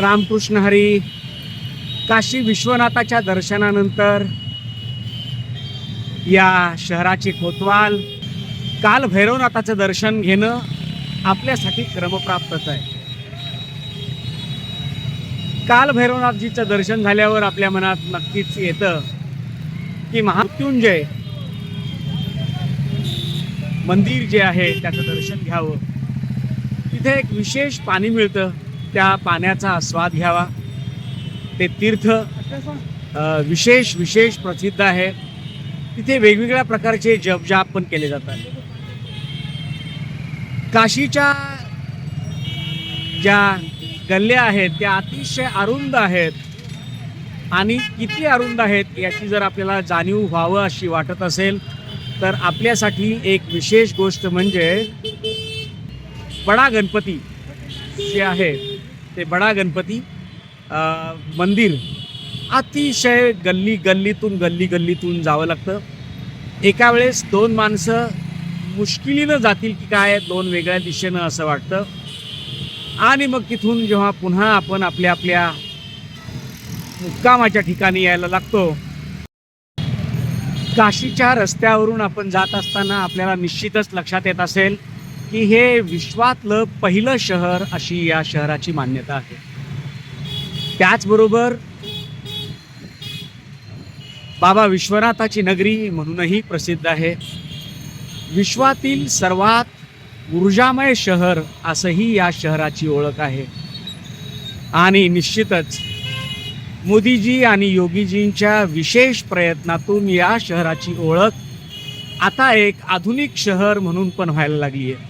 रामकृष्ण हरी काशी विश्वनाथाच्या दर्शनानंतर या शहराचे कोतवाल काल भैरवनाथाचं दर्शन घेणं आपल्यासाठी क्रमप्राप्तच आहे. काल भैरवनाथजीचं दर्शन झाल्यावर आपल्या मनात नक्कीच येतं की महामृत्युंजय मंदिर जे आहे त्याचं दर्शन घ्यावं. तिथे एक विशेष पाणी मिळतं. त्या पाण्याचा आस्वाद घ्यावा. ते तीर्थ विशेष विशेष प्रसिद्ध आहे. तिथे वेगवेगळ्या प्रकारचे जपजाप पण केले जातात. काशीच्या ज्या गल्ल्या आहेत त्या अतिशय अरुंद आहेत. आणि किती अरुंद आहेत याची जर आपल्याला जाणीव व्हावं अशी वाटत असेल तर आपल्यासाठी एक विशेष गोष्ट म्हणजे बडा गणपती जे आहे ते बडा गणपती मंदिर अतिशय गल्ली गल्लीतून गल्ली गल्लीतून जावं लागतं. एका वेळेस दोन माणसं मुश्किलीनं जातील की काय दोन वेगळ्या दिशेनं असं वाटतं. आणि मग तिथून जेव्हा पुन्हा आपण आपल्या आपल्या मुक्कामाच्या ठिकाणी यायला लागतो काशीच्या रस्त्यावरून आपण जात असताना आपल्याला निश्चितच लक्षात येत असेल की हे विश्वातलं पहिलं शहर अशी या शहराची मान्यता आहे. त्याचबरोबर बाबा विश्वनाथाची नगरी म्हणूनही प्रसिद्ध आहे. विश्वातील सर्वात ऊर्जामय शहर असंही या शहराची ओळख आहे. आणि निश्चितच मोदीजी आणि योगीजींच्या विशेष प्रयत्नातून या शहराची ओळख आता एक आधुनिक शहर म्हणून पण व्हायला लागली आहे